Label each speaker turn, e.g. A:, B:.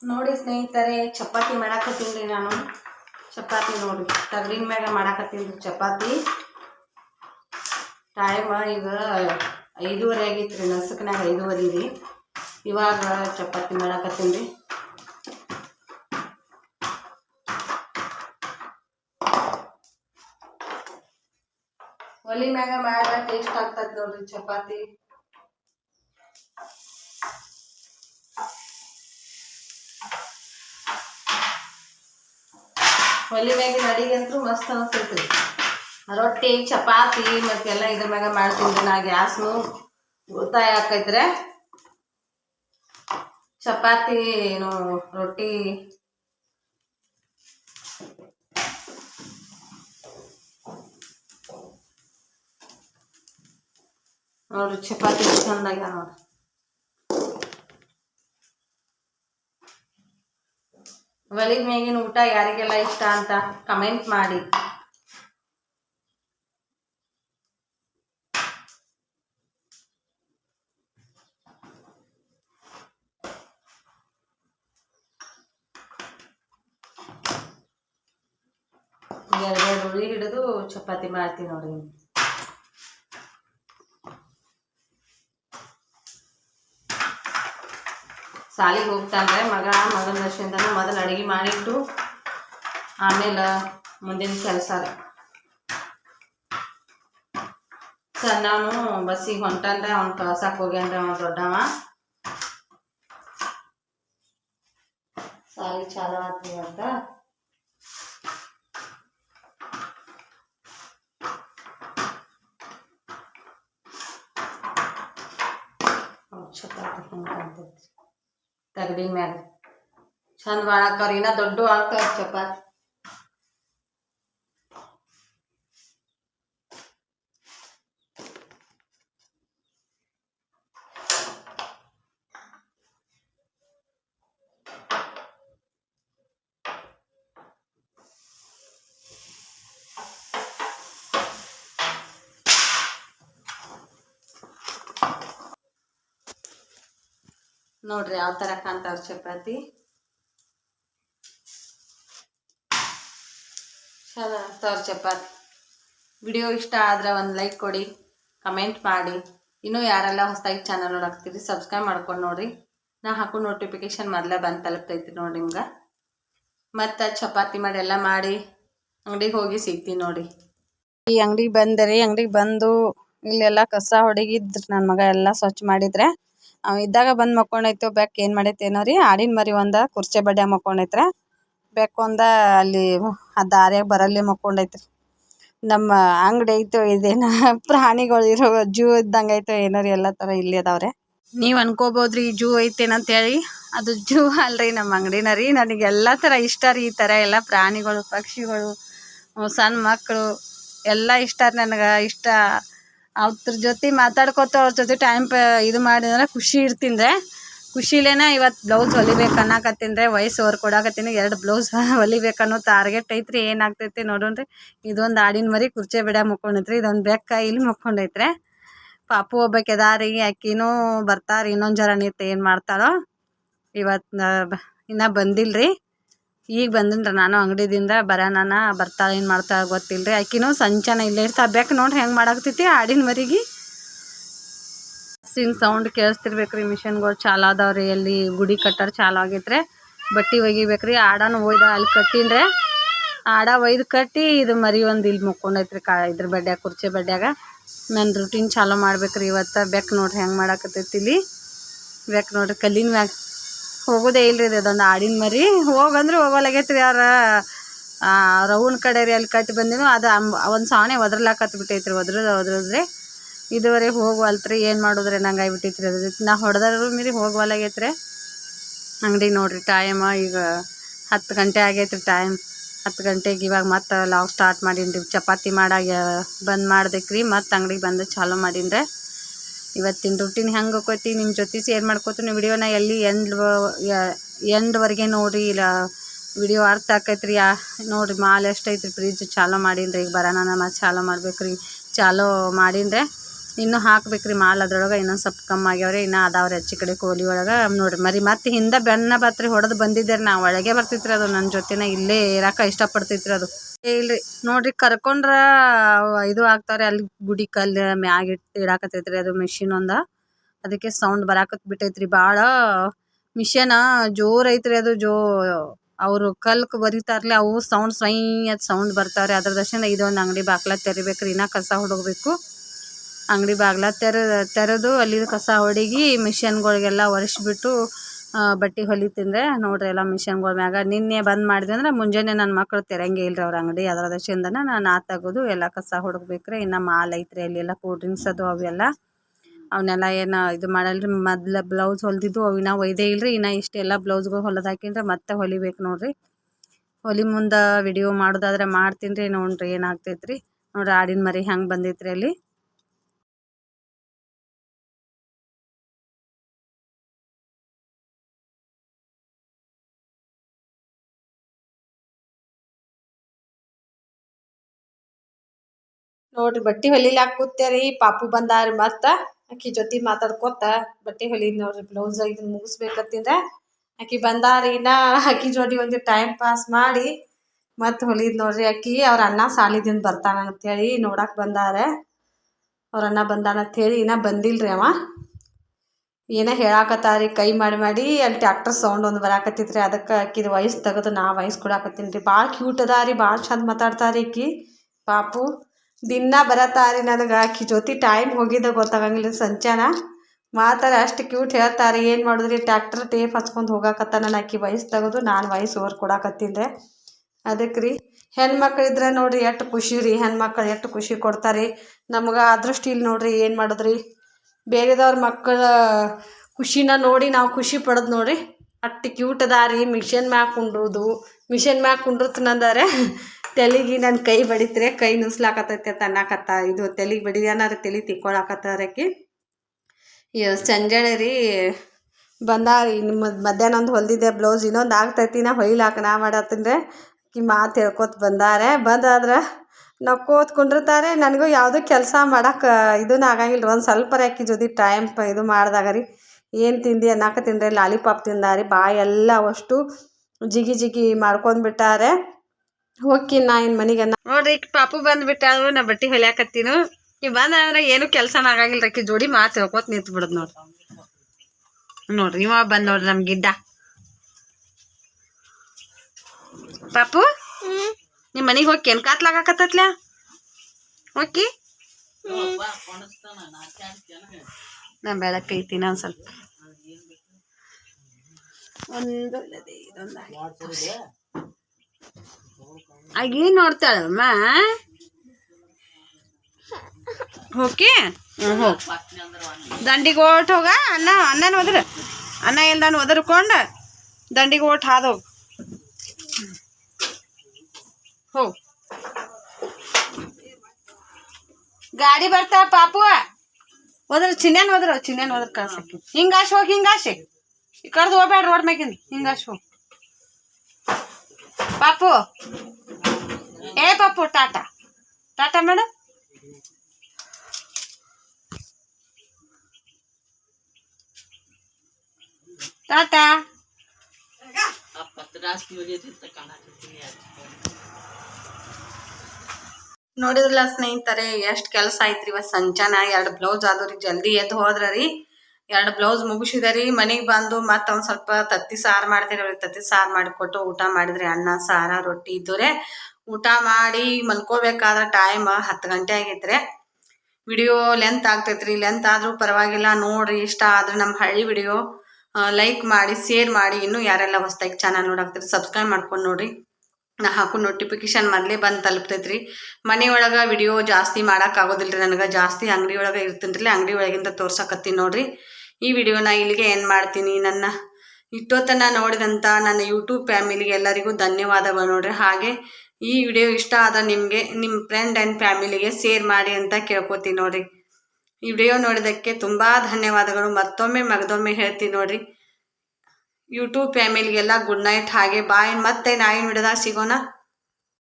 A: ನೋಡಿ ಸ್ನೇಹಿತರೆ, ಚಪಾತಿ ಮಾಡಾಕತ್ತೀನಿ ನಾನು. ಚಪಾತಿ ನೋಡಿ ತಗಡಿನ ಮ್ಯಾಗ ಮಾಡಾಕತ್ತೀನಿ ಚಪಾತಿ. ಟೈಮ್ ಈಗ ಐದೂವರೆ ಆಗೈತೆ ರೀ ನಸಕ್ನಾಗ ಐದೂವರೆ ರೀ ಇವಾಗ ಚಪಾತಿ ಮಾಡಾಕತ್ತೀನಿ. ರೀ ಒಲಿ ಮ್ಯಾಗ ಮಾಡ ಟೇಸ್ಟ್ ಆಗ್ತದೆ ನೋಡ್ರಿ ಚಪಾತಿ. ಒಲಿ ಮ್ಯಾಗಿನ ಅಡಿಗೆ ಅಂತೂ ಮಸ್ತ್ ಅನಿಸ್ತೈತಿ ರೊಟ್ಟಿ, ಚಪಾತಿ ಮತ್ತೆಲ್ಲ ಇದ್ರ ಮ್ಯಾಗ ಮಾಡ್ತೀನಿ ನಾ ಗ್ಯಾಸ್ನು. ಉಳಿತಾಯ ಆಕೈತ್ರೆ ಚಪಾತಿ, ಏನು, ರೊಟ್ಟಿ. ನೋಡ್ರಿ, ಚಪಾತಿ ಚಂದಾಗ್ಯಾವ ನೋಡ್ರಿ. ಒಲಿ ಮೇಗಿನ ಊಟ ಯಾರಿಗೆಲ್ಲ ಇಷ್ಟ ಅಂತ ಕಮೆಂಟ್ ಮಾಡಿ. ಎರಡೆರಡು ಹುಳಿ ಹಿಡಿದು ಚಪಾತಿ ಮಾಡ್ತೀನಿ ನೋಡಿ ಸಾಲಿಗೆ ಹೋಗ್ತಾನೆ ಮಗ ಮಗನ ದರ್ಶನದನ ಮೊದಲು ಅಡುಗೆ ಮಾಡಿಟ್ಟು ಆಮೇಲೆ ಮುಂದಿನ ಕೆಲಸ ರೀ ಸಣ್ಣವನು ಬಸ್ಸಿಗೆ ಹೊಂಟಂದ್ರೆ ಅವ್ನು ಕಳ್ಸಕ್ಕೆ ಹೋಗ್ಯಾನ್ರಿ ಅವ ದೊಡ್ಡವ. ಸಾಲಿ ಚಾಲು ಆಗ್ತೀವಿ ಅಂತ. ಚಪಾತಿ ಹಿಂಗೆ ತಗಡಿನ ಮ್ಯಾಗ ಚಂದ ಮಾಡಾಕವ್ರಿ ಇನ್ನ ದೊಡ್ಡ ಆಗ್ತಾವ ಚಪಾತಿ. ನೋಡ್ರಿ ಯಾವ ಥರ ಕಾಣ್ತಾವ್ರ ಚಪಾತಿ? ಚೆನ್ನಾಗ್ತಾವ್ರ ಚಪಾತಿ. ವಿಡಿಯೋ ಇಷ್ಟ ಆದ್ರೆ ಒಂದು ಲೈಕ್ ಕೊಡಿ, ಕಮೆಂಟ್ ಮಾಡಿ. ಇನ್ನೂ ಯಾರೆಲ್ಲ ಹೊಸದಾಗಿ ಚಾನಲ್ ನೋಡಾಕ್ತೀರಿ ಸಬ್ಸ್ಕ್ರೈಬ್ ಮಾಡ್ಕೊಂಡು ನೋಡ್ರಿ. ನಾ ಹಾಕೋ ನೋಟಿಫಿಕೇಶನ್ ಮೊದಲೇ ಬಂದು ತಲುಪ್ತೈತಿ ನೋಡಿ ನಿಮ್ಗೆ ಮತ್ತು ಚಪಾತಿ ಮಾಡಿ ಎಲ್ಲ ಮಾಡಿ, ಅಂಗಡಿಗೆ ಹೋಗಿ ಸಿಗ್ತೀನಿ ನೋಡಿ ಈ ಅಂಗಡಿಗೆ ಬಂದೆ ರೀ ಅಂಗಡಿಗೆ ಬಂದು ಇಲ್ಲೆಲ್ಲ ಕಸ ಹೊಡಗಿದ್ರು ನನ್ನ ಮಗ ಎಲ್ಲ ಸ್ವಚ್ಛ ಮಾಡಿದ್ರೆ ಇದ್ದಾಗ ಬಂದು ಮಕ್ಕೊಂಡೈತು ಬೆಕ್ಕ ಏನು ಮಾಡೈತೆ ಏನೋ ರೀ, ಆಡಿನ ಮರಿ ಒಂದ, ಕುರ್ಚೆ ಬಡ್ಯ ಮಕ್ಕೊಂಡೈತ್ರೆ. ಬೆಕ್ಕು ಒಂದ, ಅಲ್ಲಿ ಆ ದಾರ್ಯಾಗ ಬರಲ್ಲಿ ಮಕ್ಕೊಂಡೈತ್ರಿ. ನಮ್ಮ ಅಂಗಡಿ ಐತೋ ಇದೇನ, ಪ್ರಾಣಿಗಳು ಇರೋ ಜೂ ಇದ್ದಂಗೆ ಐತೋ ಏನೋ ರೀ, ಎಲ್ಲ ಥರ ಇಲ್ಲಿ ಅದಾವ್ರೆ. ನೀವು ರೀ ಜೂ ಐತೇನಂತ ಹೇಳಿ. ಅದು ಜೂ ಅಲ್ರಿ ನಮ್ಮ ಅಂಗಡಿನ ರೀ. ನನಗೆ ಎಲ್ಲ ಥರ ಇಷ್ಟ ರೀ ಈ ಥರ ಎಲ್ಲ ಪ್ರಾಣಿಗಳು, ಪಕ್ಷಿಗಳು, ಸಣ್ಣ ಮಕ್ಕಳು ಎಲ್ಲ ಇಷ್ಟ ನನಗೆ. ಇಷ್ಟ ಅವ್ರ ಜೊತೆ ಮಾತಾಡ್ಕೊತ ಅವ್ರ ಜೊತೆ ಟೈಮ್ ಇದು ಮಾಡಿದ್ರೆ ಖುಷಿ ಇರ್ತಿಂದ್ರೆ, ಖುಷಿಲೇನ ಇವತ್ತು ಬ್ಲೌಸ್ ಹೊಲಿಬೇಕು ಅನ್ನಕತ್ತಿಂದ್ರೆ ರೀ, ವಯಸ್ಸು ಅವ್ರು ಕೊಡಾಕತ್ತೀನಿ, ಎರಡು ಬ್ಲೌಸ್ ಹೊಲಿಬೇಕು ಅನ್ನೋ ಟಾರ್ಗೆಟ್ ಐತ್ರಿ, ಏನಾಗ್ತೈತಿ ನೋಡೋಣ್ರಿ ಇದೊಂದು ಆಡಿನ ಮರಿ ಕುರ್ಚೆ ಬಿಡ ಮುಕ್ಕೊಂಡೈತ್ರಿ, ಇದೊಂದು ಬೆಕ್ಕ ಇಲ್ಲಿ ಮುಕ್ಕೊಂಡೈತ್ರಿ. ಪಾಪು ಒಬ್ಬಕ್ಕೆ ದಾರಿ ಆಕಿನೂ ಬರ್ತಾರೆ, ಇನ್ನೊಂದು ಜರ ನಿಂತು ಏನು ಮಾಡ್ತಾಳೋ ಇವತ್ತು ಇನ್ನೂ ಬಂದಿಲ್ರಿ. ಈಗ ಬಂದಿನ್ರಿ ನಾನು ಅಂಗಡಿದಿಂದ ಬರೋಣ ಬರ್ತಾಳೆ ಏನು ಮಾಡ್ತಾಳೆ ಗೊತ್ತಿಲ್ಲ ಆಕಿನೂ ಸಂಚನ ಇಲ್ಲೇ ಇರ್ತಾ ಬೆಕ್ಕ ನೋಡ್ರಿ ಹೆಂಗೆ ಮಾಡಾಕ್ತೈತಿ ಆಡಿನ ಮರಿಗೆ. ಸಿನ್ ಸೌಂಡ್ ಕೇಳಿಸ್ತಿರ್ಬೇಕ್ರಿ ಮಿಷನ್ಗಳು ಚಾಲು ಅದಾವ್ರಿ ಅಲ್ಲಿ ಗುಡಿ ಕಟ್ಟರ್ ಚಾಲು ಆಗೈತ್ರಿ. ಬಟ್ಟೆ ಒಗಿಬೇಕ್ರಿ. ಆಡನು ಒಯ್ದ ಅಲ್ಲಿ ಕಟ್ಟಿನ್ರಿ. ಆಡ ಒಯ್ದು ಕಟ್ಟಿ ಇದು ಮರಿ ಒಂದು ಇಲ್ಲಿ ಮುಕ್ಕೊಂಡೈತ್ರಿ ಕಾ ಇದ್ರ ಬಡ್ಡ್ಯಾಗ, ಕುರ್ಚಿ ಬಡ್ಡ್ಯಾಗ. ನನ್ನ ರುಟೀನ್ ಚಾಲು ಮಾಡ್ಬೇಕ್ರಿ ಇವತ್ತು. ಬೆಕ್ ನೋಡ್ರಿ ಹೆಂಗೆ ಮಾಡಾಕತ್ತೈತಿ ಇಲ್ಲಿ. ಬೆಕ್ ನೋಡ್ರಿ ಕಲ್ಲಿನ ಮ್ಯಾಗ ಹೋಗೋದೇ ಇಲ್ರಿ ಇದು ಅದೊಂದು ಆಡಿನ ಮರಿ. ಹೋಗಂದ್ರೆ ಹೋಗೋಲಾಗೈತ್ರಿ ಯಾರ ರೌನ್ ಕಡೆ ರೀ ಅಲ್ಲಿ ಕಟ್ಟಿ ಬಂದಿನ, ಅದು ಒಂದು ಸಾವನೆ ಒದ್ರಲಾಕತ್ ಬಿಟ್ಟೈತ್ರಿ ಒದ್ರದು ಒದ್ರದ್ರಿ ಇದುವರೆಗೆ ಹೋಗ್ವಲ್ತ್ರಿ, ಏನು ಮಾಡೋದ್ರಿ ನಂಗೆ ಆಗ್ಬಿಟ್ಟೈತ್ರಿ ಅದ್ರ ನಾ ಹೊಡೆದ್ರು ಮೀರಿ ಹೋಗ್ವಲಾಗೈತ್ರಿ. ಅಂಗಡಿ ನೋಡ್ರಿ ಟೈಮ್ ಈಗ ಹತ್ತು ಗಂಟೆ ಆಗೈತ್ರಿ ಟೈಮ್ ಹತ್ತು ಗಂಟೆಗೆ ಇವಾಗ ಮತ್ತೆ ಲಾಗ್ ಸ್ಟಾರ್ಟ್ ಮಾಡೀನಿ ಚಪಾತಿ ಮಾಡಾಗ ಬಂದ್ ಮಾಡ್ದಕ್ಕೆ ರೀ ಮತ್ತು ಅಂಗಡಿಗೆ ಬಂದು ಚಾಲೂ ಮಾಡೀನಿ ಇವತ್ತಿನ ರುಟೀನ್ ಹೆಂಗೆ ಹೋಗ್ತೈತಿ ನಿಮ್ಮ ಜೊತೆ ಶೇರ್ ಮಾಡ್ಕೋತೀನಿ ವಿಡಿಯೋನ ಎಲ್ಲಿ ಎಂಡ್ ಎಂಡ್ವರೆಗೆ ನೋಡಿರಿ ಇಲ್ಲ, ವಿಡಿಯೋ ಅರ್ಥ ಆಕೈತ್ರಿ, ಯಾ, ನೋಡ್ರಿ, ಮಾಲ್ ಎಷ್ಟೈತ್ರಿ ಫ್ರಿಜ್ ಚಾಲೋ ಮಾಡೀನಿ ಈಗ ಬರೋಣ ನಮ್ಮ ಚಾಲೋ ಮಾಡ್ಬೇಕು ರೀ ಚಾಲೋ ಮಾಡೀನಿ ಇನ್ನೂ ಹಾಕ್ಬೇಕ್ರಿ ಮಾಲ್ ಅದ್ರೊಳಗೆ, ಇನ್ನೊಂದು ಸ್ವಲ್ಪ ಕಮ್ಮಿ ಆಗ್ಯಾವ್ರಿ, ಇನ್ನೂ ಅದಾವ್ರಿ ಹೆಚ್ಚು ಕಡೆ ಕೋಲಿ ಒಳಗೆ ನೋಡಿರಿ. ಮರಿ ಮತ್ತೆ ಹಿಂದೆ ಬೆನ್ನ ಬತ್ರಿ ಹೊಡೆದು ಬಂದಿದ್ದೆ ನಾವು ಒಳಗೆ ಬರ್ತಿತ್ರಿ ಅದು ನನ್ನ ಜೊತೆನ ಇಲ್ಲೇ ಇರಾಕ ಇಷ್ಟಪಡ್ತಿತ್ರಿ ಅದು. ಇಲ್ರಿ, ನೋಡ್ರಿ ಕರ್ಕೊಂಡ್ರ ಇದು ಆಗ್ತಾವ್ರಿ ಅಲ್ಲಿ ಗುಡಿ ಕಲ್ಲು ಮ್ಯಾಗ ಇಟ್ಟು ಇಡಾಕತ್ತೈತ್ರಿ ಅದು ಮಿಷಿನ್ ಒಂದ. ಅದಕ್ಕೆ ಸೌಂಡ್ ಬರಾಕತ್ ಬಿಟ್ಟೈತ್ರಿ ಭಾಳ ಮಿಷನ್ ಜೋರ್ ಐತ್ರಿ ಅದು, ಜೋ ಅವರು ಕಲ್ಕ್ ಬರಿತಾರ್ಲಿ, ಅವು ಸೌಂಡ್ ಸ್ವಯಂ ಸೌಂಡ್ ಬರ್ತಾವ್ರಿ. ಅದ್ರ ದರ್ಶನ ಇದೊಂದು ಅಂಗಡಿ ಬಾಗ್ಲ ತೆರಿಬೇಕ್ರಿ, ಇನ್ನ ಕಸ ಹುಡುಗ್ಬೇಕು ಅಂಗಡಿ ಬಾಗ್ಲ ತೆರ, ತೆರೆದು ಅಲ್ಲಿ ಕಸ ಹೊಡಿಗಿ ಮಿಷನ್ಗಳಿಗೆಲ್ಲ ಒರೆಸ್ಬಿಟ್ಟು ಬಟ್ಟೆ ಹೊಲಿತಿಂದ್ರೆ ನೋಡ್ರಿ ಎಲ್ಲ ಮಿಷನ್ಗಳ ಮ್ಯಾಗ ನಿನ್ನೆ ಬಂದ್ ಮಾಡಿದೆ ಅಂದ್ರೆ ಮುಂಜಾನೆ ನನ್ನ ಮಕ್ಳು ತೆರಂಗೆ ಇಲ್ರಿ ಅವ್ರ ಅಂಗಡಿ. ಅದರದ ಚಂದನ ನಾನು ಆ ತೆಗೆದು ಎಲ್ಲ ಕಸ ಹುಡುಕ್ಬೇಕ್ರಿ. ಇನ್ನು ಮಾಲ್ ಐತ್ರಿ ಅಲ್ಲಿ ಎಲ್ಲ ಕೂಲ್ ಡ್ರಿಂಕ್ಸ್ ಅದು ಅವೆಲ್ಲ ಅವನ್ನೆಲ್ಲ ಏನು ಇದು ಮಾಡಲ್ರಿ. ಮೊದ್ಲು ಬ್ಲೌಸ್ ಹೊಲ್ದಿದ್ದು ಅವು ಇನ್ನೂ ಒಯ್ದೇ ಇಲ್ರಿ. ಇನ್ನ ಇಷ್ಟೆಲ್ಲ ಬ್ಲೌಸ್ಗಳು ಹೊಲದು ಹಾಕಿನ್ರೆ ಮತ್ತೆ ಹೊಲಿಬೇಕು ನೋಡ್ರಿ. ಹೊಲಿ ಮುಂದೆ ವಿಡಿಯೋ ಮಾಡೋದಾದ್ರೆ ಮಾಡ್ತೀನಿ ರೀ ನೋಡ್ರಿ ಏನಾಗ್ತೈತ್ರಿ. ನೋಡ್ರಿ ಆಡಿನ ಮರಿ ಹೆಂಗೆ ಬಂದೈತ್ರಿ ಅಲ್ಲಿ. ನೋಡ್ರಿ, ಬಟ್ಟೆ ಹೊಲಿಲಾಕ ಕೂತೇರಿ ಪಾಪು ಬಂದಾರಿ ಮತ್ತ, ಆಕಿ ಜೊತೆ ಮಾತಾಡ್ಕೋತ ಬಟ್ಟೆ ಹೊಲಿದ್ ನೋಡ್ರಿ ಬ್ಲೌಸ್ ಇದನ್ನ ಮುಗಿಸ್ಬೇಕತ್ತಿಂದ ಆಕಿ ಬಂದಾರಿ ಇನ್ನ, ಆಕಿ ಜೋಡಿ ಒಂದು ಟೈಮ್ ಪಾಸ್ ಮಾಡಿ, ಮತ್ತೆ ಹೊಲಿದ್ ನೋಡ್ರಿ, ಆಕಿ ಅವ್ರ ಅಣ್ಣ ಸಾಲಿದಿಂದ ಬರ್ತಾನ ಅಂತೇಳಿ ನೋಡಾಕ್ ಬಂದಾರ, ಅವ್ರ ಅಣ್ಣ ಬಂದಾನ ಅಂತೇಳಿ ಇನ್ನ ಬಂದಿಲ್ರಿ ಅವ. ಏನ ಹೇಳಾಕತ್ತಾರಿ, ಕೈ ಮಾಡಿ ಮಾಡಿ, ಅಲ್ಲಿ ಟ್ಯಾಕ್ಟರ್ ಸೌಂಡ್ ಒಂದು ಬರಾಕತ್ತಿತ್ರಿ, ಅದಕ್ಕೆ ಆಕಿದ ವಯಸ್ಸು ತೆಗೆದು ನಾ ವಯಸ್ಸು ಕೊಡಾಕತ್ತೀನಿ ರೀ. ಭಾಳ ಕ್ಯೂಟ್ ಅದಾರಿ ಭಾಳ ಚಂದ ಮಾತಾಡ್ತಾರಿ ಆಕಿ ಪಾಪು. ದಿನ ಬರತ್ತಾರಿ ನನಗೆ. ಆಕಿ ಜೊತೆ ಟೈಮ್ ಹೋಗಿದ್ದ ಗೊತ್ತಾಗಂಗಿಲ್ಲ ಸಂಚಾನ. ಮಾತಾರೆ ಅಷ್ಟು ಕ್ಯೂಟ್ ಹೇಳ್ತಾರೆ, ಏನು ಮಾಡಿದ್ರಿ? ಟ್ಯಾಕ್ಟರ್ ಟೇಪ್ ಹಚ್ಕೊಂಡು ಹೋಗಾಕತ್ತ ನಾನು ಆಕಿ ವಯಸ್ಸು ತೆಗೆದು, ನಾನು ವಯಸ್ಸು ಓವರ್ ಕೊಡಾಕತ್ತೀನಿ ಅದಕ್ಕೆ ರೀ ಹೆಣ್ಮಕ್ಳಿದ್ರೆ ನೋಡ್ರಿ ಎಷ್ಟು ಖುಷಿ ರೀ. ಹೆಣ್ಮಕ್ಳು ಎಷ್ಟು ಖುಷಿ ಕೊಡ್ತಾರೆ. ನಮ್ಗೆ ಅದೃಷ್ಟ ಇಲ್ಲಿ ನೋಡ್ರಿ ಏನು ಮಾಡಿದ್ರಿ. ಬೇರೆದವ್ರ ಮಕ್ಕಳ ಖುಷಿನ ನೋಡಿ ನಾವು ಖುಷಿ ಪಡೋದು ನೋಡ್ರಿ. ಅಷ್ಟು ಕ್ಯೂಟ್ ಅದಾರಿ. ಮಿಷನ್ ಮ್ಯಾಗ ಕುಂಡ್ರುದು. ಮಿಷನ್ ಮ್ಯಾಗ ಕುಂಡ್ರತ್ನಂದಾರೆ. ತೆಲಿಗೆ ನನ್ನ ಕೈ ಬಡಿತ್ರೆ ಕೈ ನುಸ್ಲಾಕತ್ತೈತೆ ಅಂತ ಇದು ತಲೆಗೆ ಬಡಿದಾನಾರ ತಲೆ ತಿಕ್ಕೊಳಕತ್ತಾರಕಿ ಸಂಜೆಳೆ ರೀ ಬಂದಾಗ ನಿಮ್ಮ ಮಧ್ಯಾಹ್ನ ಒಂದು ಹೊಲ್ದಿದ್ದೆ ಬ್ಲೌಸ್, ಇನ್ನೊಂದು ಆಗ್ತೈತಿ, ನಾ ಹೊಯ್ಲಾಕ ನಾ ಮಾಡತ್ತಂದ್ರೆ ಕಿ ಮಾತು ಹೇಳ್ಕೊತ ಬಂದಾರೆ. ಬಂದಾದ್ರೆ ನಾವು ಕುಂಡಿರ್ತಾರೆ, ನನಗೂ ಯಾವುದೂ ಕೆಲಸ ಮಾಡೋಕೆ ಇದನ್ನ ಆಗಂಗಿಲ್ಲ ಒಂದು ಸ್ವಲ್ಪ ಅಕ್ಕಿ ಜೊತೆ ಟೈಮ್ ಇದು ಮಾಡಿದಾಗ ರೀ. ಏನು ತಿಂದಿ ಅನ್ನಕ್ಕೆ ರೀ ಲಾಲಿಪಾಪ್ ತಿಂದಾರಿ, ಬಾಯೆಲ್ಲ ಅಷ್ಟು ಜಿಗಿ ಜಿಗಿ ಮಾಡ್ಕೊಂಡ್ ಹೋಗ್ತೀನಿ ನಾ ಇನ್ನು ಮನೆಗೆ ನೋಡ್ರಿ ಪಾಪು ಬಂದ್ಬಿಟ್ಟಾಳು ನಾ ಬಟ್ಟೆ ಹೊಲಿಯಾಕತ್ತೀನು. ಈ ಬಂದ ಅಂದ್ರೆ ಏನು ಕೆಲಸನ ಆಗಂಗಿಲ್ಲ ಆಕಿ ಜೋಡಿ ಮಾತು ಹೇಳ್ಕೊತ ನಿಂತು ಬಿಡೋದು ನೋಡ್ರಿ. ನೋಡ್ರಿ, ಇವ ಬಂದ್ ನೋಡ್ರಿ ನಮ್ ಗಿಡ್ಡ. ಪಾಪು ನಿಮ್ಮ ಮನೆಗೆ ಹೋಗಿ ಏನ್ ಕಾತ್ಲಾಗತ್ತತ್ಲ ಓಕೆ ನಾ ಬೆಳಕೈತಿ ಒಂದ್ ಸ್ವಲ್ಪ. ಒಂದು ಆಗೇನು ನೋಡ್ತಾಳಮ್ಮ ಓಕೆ. ಹೋಗಿ ದಂಡಿಗೆ ಓಟ್ ಹೋಗ, ಅನ್ನ ಅನ್ನನ ಒದ್ರ ಅನ್ನ ಇಲ್ದಾನ ಒದರ್ಕೊಂಡು ದಂಡಿಗೆ ಓಟ್ ಹಾದೋಗ್ ಹೋಗ್. ಗಾಡಿ ಬರ್ತಾ ಪಾಪು ಒದ್ರ ಚಿನ್ನೇನ್ ಒದ್ರ ಚಿನ್ನೇನ್ ಒದ್ರ ಕಳ್ಸಕ್ಕೆ ಹಿಂಗಾಶ್ ಹೋಗಿ, ಹಿಂಗಾಶಿ. ಈ ಕಡ್ದು ಹೋಗ್ಬೇಡ ರೋಡ್ ಮ್ಯಾಗಿಂದ ಹಿಂಗಾಶ್ ಹೋಗಿ. ಪಾಪು ಏ ಪಪ್ಪು ಟಾಟಾ. Tata madam tata. ನೋಡಿದ್ರಲ್ಲ ಸ್ನೇಹಿತರೆ ಎಷ್ಟು ಕೆಲಸ ಐತ್ರಿ ಇವತ್ತು ಸಂಚಾನ ಎರಡು ಬ್ಲೌಸ್ ಆದ್ರಿ ಜಲ್ದಿ ಎದ್ದು ಹೋದ್ರ ರೀ. ಎರಡು ಬ್ಲೌಸ್ ಮುಗಿಸಿದರಿ ರೀ ಮನೆಗೆ ಬಂದು ಮತ್ತೆ ಒಂದು ಸ್ವಲ್ಪ ತತ್ತಿ ಸಾರು ಮಾಡ್ತೀರಿ ಅವ್ರಿಗೆ. ತತ್ತಿ ಸಾರು ಮಾಡಿಕೊಟ್ಟು ಊಟ ಮಾಡಿದ್ರಿ ಅನ್ನ ಸಾರ ರೊಟ್ಟಿ ಇದ್ದವ್ರೆ ಊಟ ಮಾಡಿ ಮಲ್ಕೋಬೇಕಾದ್ರೆ ಟೈಮ್ ಹತ್ತು ಗಂಟೆ ಆಗೈತ್ರಿ. ವಿಡಿಯೋ ಲೆಂತ್ ಆಗ್ತೈತ್ರಿ. ಲೆಂತ್ ಆದರೂ ಪರವಾಗಿಲ್ಲ. ನೋಡ್ರಿ, ಇಷ್ಟ ಆದ್ರೆ ನಮ್ಮ ಹಳ್ಳಿ ವಿಡಿಯೋ ಲೈಕ್ ಮಾಡಿ ಶೇರ್ ಮಾಡಿ. ಇನ್ನೂ ಯಾರೆಲ್ಲ ಹೊಸ್ದಾಗಿ ಚಾನಲ್ ನೋಡಾಕ್ತೀರಿ ಸಬ್ಸ್ಕ್ರೈಬ್ ಮಾಡ್ಕೊಂಡು ನೋಡ್ರಿ. ನಾ ಹಾಕೋ ನೋಟಿಫಿಕೇಶನ್ ಮೊದಲೇ ಬಂದು ತಲುಪ್ತೈತ್ರಿ. ಮನೆ ಒಳಗೆ ವಿಡಿಯೋ ಜಾಸ್ತಿ ಮಾಡೋಕ್ಕಾಗೋದಿಲ್ಲ ರೀ ನನಗೆ. ಜಾಸ್ತಿ ಅಂಗಡಿ ಒಳಗೆ ಇರ್ತೀನಿ ರೀ ಅಂಗಡಿ ಒಳಗಿಂದ ತೋರ್ಸಕತ್ತೀನಿ ನೋಡ್ರಿ. ಈ ವಿಡಿಯೋನ ಇಲ್ಲಿಗೆ ಏನು ಮಾಡ್ತೀನಿ. ನನ್ನ ಇಷ್ಟೊತ್ತನ ನೋಡಿದಂಥ ನನ್ನ ಯೂಟ್ಯೂಬ್ ಫ್ಯಾಮಿಲಿಗೆ ಎಲ್ಲರಿಗೂ ಧನ್ಯವಾದಗಳು ನೋಡ್ರಿ. ಹಾಗೆ ಈ ವಿಡಿಯೋ ಇಷ್ಟ ಆದ್ರೆ ನಿಮಗೆ ನಿಮ್ಮ ಫ್ರೆಂಡ್ ಆ್ಯಂಡ್ ಫ್ಯಾಮಿಲಿಗೆ ಶೇರ್ ಮಾಡಿ ಅಂತ ಕೇಳ್ಕೊತೀನಿ ನೋಡ್ರಿ. ಈ ವಿಡಿಯೋ ನೋಡಿದಕ್ಕೆ ತುಂಬ ಧನ್ಯವಾದಗಳು. ಮತ್ತೊಮ್ಮೆ ಮಗದೊಮ್ಮೆ ಹೇಳ್ತೀನಿ ನೋಡ್ರಿ. ಯೂಟ್ಯೂಬ್ ಫ್ಯಾಮಿಲಿಗೆಲ್ಲ ಗುಡ್ ನೈಟ್ ಹಾಗೆ ಬಾಯ್ ಮತ್ತೆ ನಾಯಿ ವಿಡಿಯೋದಾಗ ಸಿಗೋಣ.